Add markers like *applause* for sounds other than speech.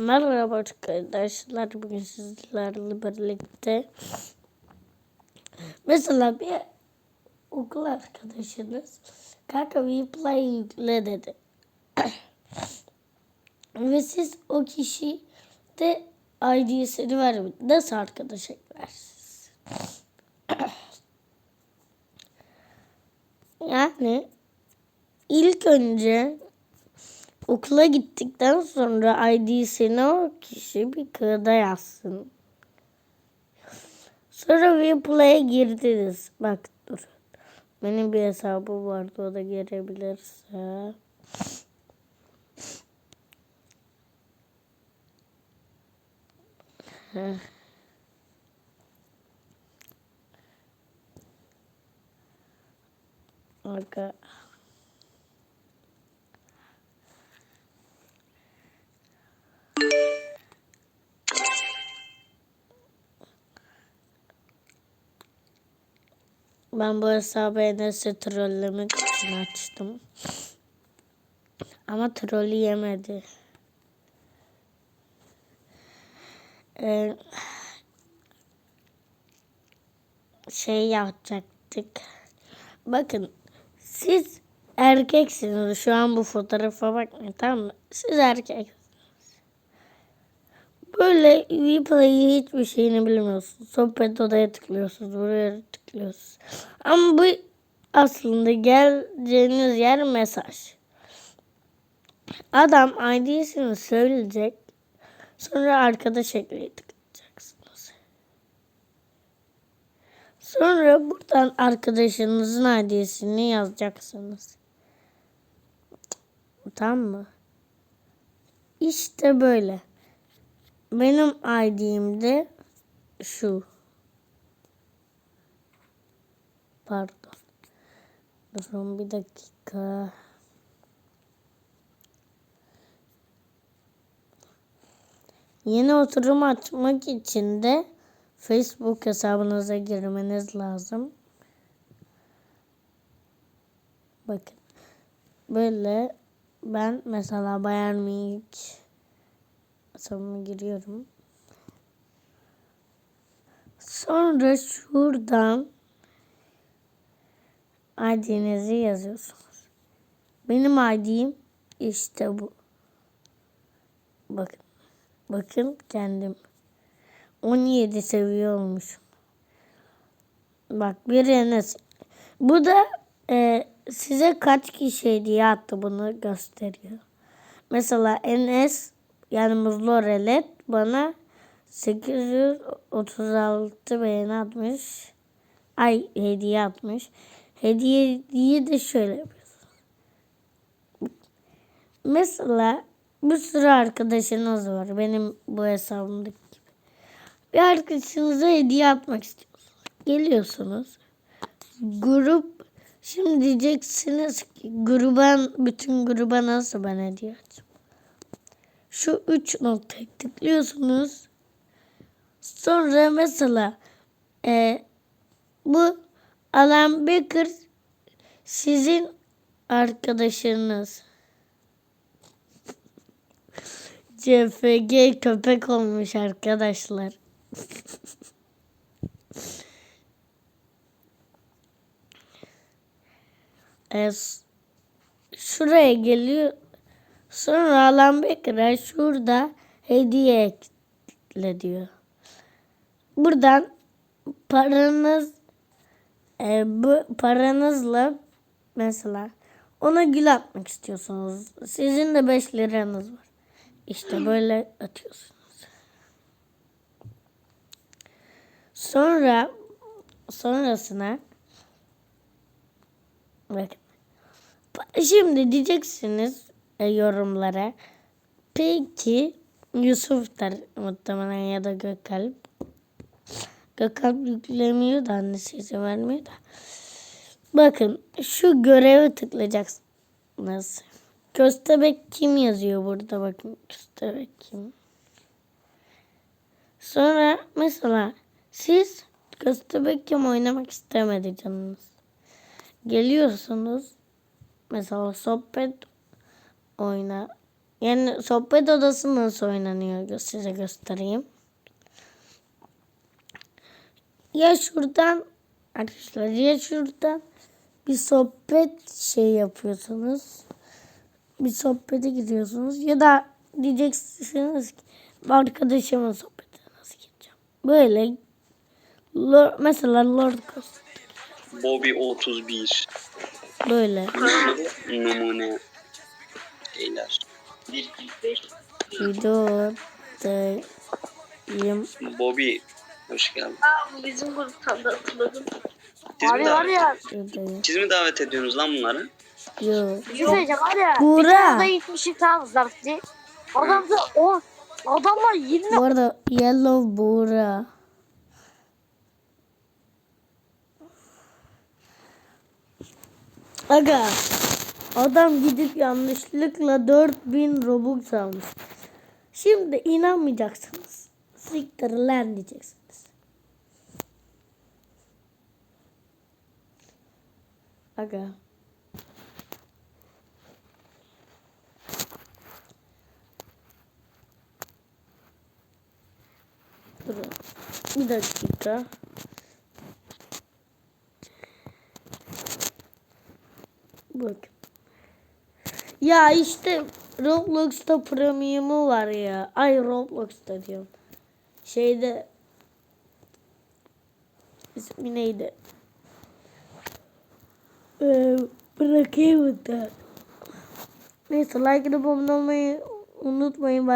Merhaba arkadaşlar. Bugün sizlerle birlikte mesela bir okul arkadaşınız kanka Replay yükle dedi. *clears throat* Ve siz o kişi de ID'sini vermedi. Nasıl arkadaş eklersiniz? *clears throat* yani ilk önce okula gittikten sonra ID'sini o kişi bir kağıda yazsın. Sonra replay'e girdiniz. Bak dur. Benim bir hesabım vardı o da girebilirse. Heh. Aga. Ben bu hesabı Enes'e trollemek için açtım. Ama trolü yemedi. Ee, şey yapacaktık. Bakın siz erkeksiniz. Şu an bu fotoğrafa bakmayın tamam mı? Siz erkeksiniz. Böyle replay'i hiçbir şeyini bilmiyorsunuz. Sohbet odaya tıklıyorsunuz. Buraya tıklıyorsunuz. Ama bu aslında geleceğiniz yer mesaj. Adam ID'sini söyleyecek. Sonra arkadaş ekleyi tıklayacaksınız. Sonra buradan arkadaşınızın ID'sini yazacaksınız. Tamam mı? İşte böyle. Benim ID'm de şu. Pardon. Durun bir dakika. Yeni oturum açmak için de Facebook hesabınıza girmeniz lazım. Bakın. Böyle ben mesela Bayern Münih hesabıma giriyorum. Sonra şuradan ID'nizi yazıyorsunuz. Benim ID'm işte bu. Bakın. Bakın kendim. 17 seviye olmuşum. Bak bir Enes. Bu da e, size kaç kişi hediye attı bunu gösteriyor. Mesela Enes yani Muzlu Relet bana 836 beğeni atmış. Ay hediye atmış. Hediyeyi de şöyle yapıyorsunuz. Mesela bir sürü arkadaşınız var. Benim bu hesabımdaki gibi. Bir arkadaşınıza hediye atmak istiyorsunuz. Geliyorsunuz. Grup şimdi diyeceksiniz ki gruba bütün gruba nasıl ben hediye açayım? Şu üç noktayı tıklıyorsunuz. Sonra mesela e, bu Alan Baker sizin arkadaşınız. CFG köpek olmuş arkadaşlar. *laughs* e, şuraya geliyor. Sonra Alan Baker'a şurada hediye ekle diyor. Buradan paranız e, bu paranızla mesela ona gül atmak istiyorsunuz. Sizin de 5 liranız var. İşte böyle atıyorsunuz. Sonra sonrasına bakın. Şimdi diyeceksiniz e, yorumlara. Peki Yusuf'tar muhtemelen ya da Gökalp. Gökalp yüklemiyor da annesi izin vermiyor da. Bakın şu göreve tıklayacaksınız. Köstebek kim yazıyor burada bakın. Köstebek kim? Sonra mesela siz köstebek kim oynamak istemedi canınız. Geliyorsunuz. Mesela sohbet oyna Yani sohbet odası nasıl oynanıyor size göstereyim. Ya şuradan arkadaşlar ya şuradan bir sohbet şey yapıyorsunuz. Bir sohbete gidiyorsunuz ya da diyeceksiniz ki arkadaşımın sohbetine nasıl gideceğim. Böyle Lord, mesela Lord Coast Bobby 31. böyle Numune. Beyler. videodayım. Bobby. Hoş geldin. Aa, bu bizim gruptan da hatırladım. Siz mi, Abi var davet, ya siz mi davet ediyorsunuz lan bunları? Yok. bir şey söyleyeceğim var ya. Buğra. Bir tane da gitmişik tamam zarfti. Adam da o adamlar 20 Bu arada Yellow Buğra. Aga. Adam gidip yanlışlıkla 4000 Robux almış. Şimdi inanmayacaksınız. Siktir lan diyeceksiniz. Aga. Durun. Bir dakika. Bak. Ya işte Roblox'ta premium'u var ya. Ay Roblox'ta diyorum. Şeyde ismi neydi? Ee, bırakayım da. Neyse like abone olmayı unutmayın. Bye.